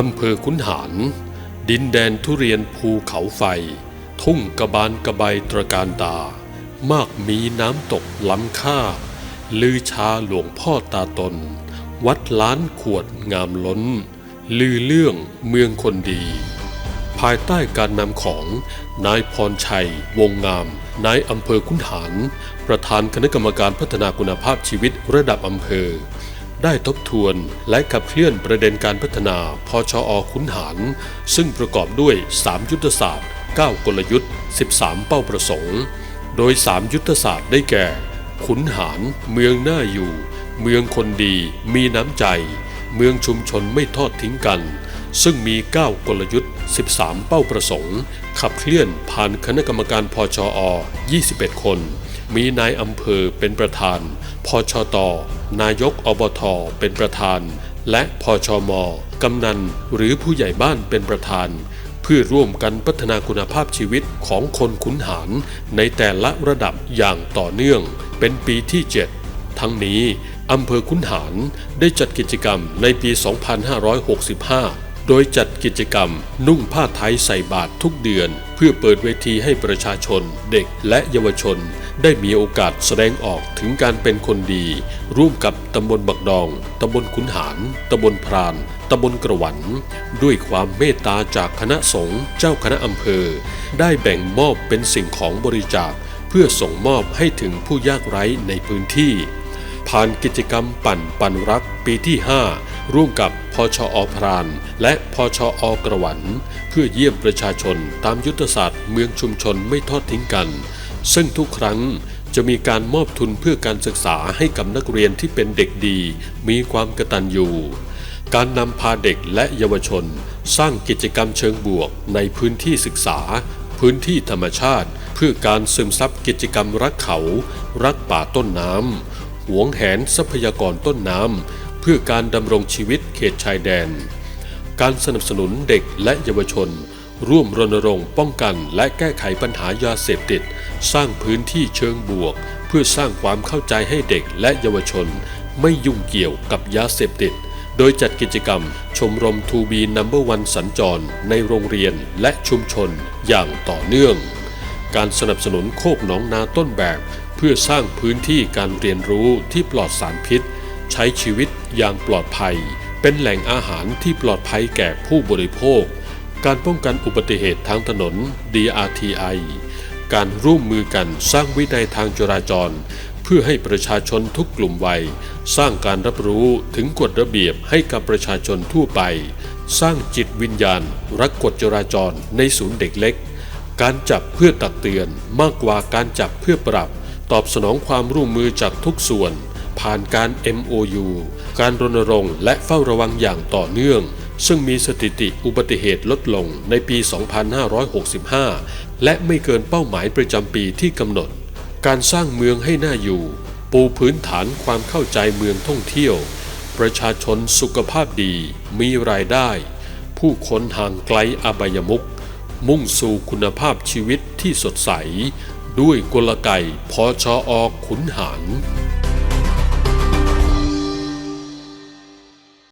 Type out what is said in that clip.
อำเภอขุนหาร ดินแดนทุเรียนภูเขาไฟ ทุ่งกระบาลกระใบตระการตา มากมีน้ำตกล้ำค่า ลือชาหลวงพ่อตาตน วัดล้านขวดงามล้น ลือเรื่องเมืองคนดี ภายใต้การนำของนายพรชัย วงงาม นายอำเภอขุนหาร ประธานคณะกรรมการพัฒนาคุณภาพชีวิตระดับอำเภอ ได้ทบทวนและขับเคลื่อนประเด็นการพัฒนาพชอขุนหาร ซึ่งประกอบด้วย 3 ยุทธศาสตร์ 9 กลยุทธ์ 13 เป้าประสงค์ โดย 3 ยุทธศาสตร์ได้แก่ ขุนหาร เมืองน่าอยู่ เมืองคนดี มีน้ำใจ เมืองชุมชนไม่ทอดทิ้งกัน ซึ่งมี 9 กลยุทธ์ 13 เป้าประสงค์ ขับเคลื่อนผ่านคณะกรรมการพชอ21 คน มีนายอำเภอเป็นประธานพชตนายกอบทเป็นประธาน และพชมกำนันหรือผู้ใหญ่บ้านเป็นประธาน เพื่อร่วมกันพัฒนาคุณภาพชีวิตของคนขุนหารในแต่ละระดับอย่างต่อเนื่อง เป็นปีที่ 7 ทั้งนี้อำเภอขุนหารได้จัดกิจกรรมในปี 2565 โดยจัดกิจกรรม นุ่งผ้าไทยใส่บาตรทุกเดือน เพื่อเปิดเวทีให้ประชาชน เด็กและเยาวชน ได้มีโอกาสแสดงออกถึงการเป็นคนดี ร่วมกับตำบลบักดอง ตำบลขุนหารตำบลพรานตำบลกระหวัน ด้วยความเมตตาจากคณะสงฆ์เจ้าคณะอำเภอ ได้แบ่งมอบเป็นสิ่งของบริจาค เพื่อส่งมอบให้ถึงผู้ยากไร้ในพื้นที่ ผ่านกิจกรรมปั่นปันรักปีที่ 5 ร่วมกับพชอพราน และพชอกระหวัน เพื่อเยี่ยมประชาชนตามยุทธศาสตร์เมืองชุมชนไม่ทอดทิ้งกัน ซึ่งทุกครั้งจะมีการมอบทุนเพื่อการศึกษาให้กับนักเรียนที่เป็นเด็กดี มีความกระตัญญูการนำพาเด็กและเยาวชน สร้างกิจกรรมเชิงบวกในพื้นที่ศึกษา พื้นที่ธรรมชาติ เพื่อการซึมซับกิจกรรมรักเขา รักป่าต้นน้ำหวงแหนทรัพยากรต้นน้ำ เพื่อการดำรงชีวิตเขตชายแดน การสนับสนุนเด็กและเยาวชน ร่วมรณรงค์ป้องกันและแก้ไขปัญหายาเสพติด สร้างพื้นที่เชิงบวก เพื่อสร้างความเข้าใจให้เด็กและเยาวชน ไม่ยุ่งเกี่ยวกับยาเสพติด โดยจัดกิจกรรมชมรมทูบีนัมเบอร์วันสัญจร ในโรงเรียนและชุมชนอย่างต่อเนื่อง การสนับสนุนโคกหนองนาต้นแบบ เพื่อสร้างพื้นที่การเรียนรู้ที่ปลอดสารพิษ ใช้ชีวิต อย่างปลอดภัย เป็นแหล่งอาหารที่ปลอดภัยแก่ผู้บริโภค การป้องกันอุบัติเหตุทางถนน DRTI การร่วมมือกันสร้างวินัยทางจราจร เพื่อให้ประชาชนทุกกลุ่มวัย สร้างการรับรู้ถึงกฎระเบียบให้กับประชาชนทั่วไป สร้างจิตวิญญาณ รักกฎจราจรในศูนย์เด็กเล็ก การจับเพื่อตักเตือนมากกว่าการจับเพื่อปรับ ตอบสนองความร่วมมือจากทุกส่วน ผ่านการ MOU การรณรงค์และเฝ้าระวังอย่างต่อเนื่อง ซึ่งมีสถิติอุบัติเหตุลดลงในปี 2565 และไม่เกินเป้าหมายประจำปีที่กำหนด การสร้างเมืองให้น่าอยู่ ปูพื้นฐานความเข้าใจเมืองท่องเที่ยว ประชาชนสุขภาพดี มีรายได้ ผู้คนห่างไกลอบายมุขมุ่งสู่คุณภาพชีวิตที่สดใส ด้วยกลไกพอชอขุนหาร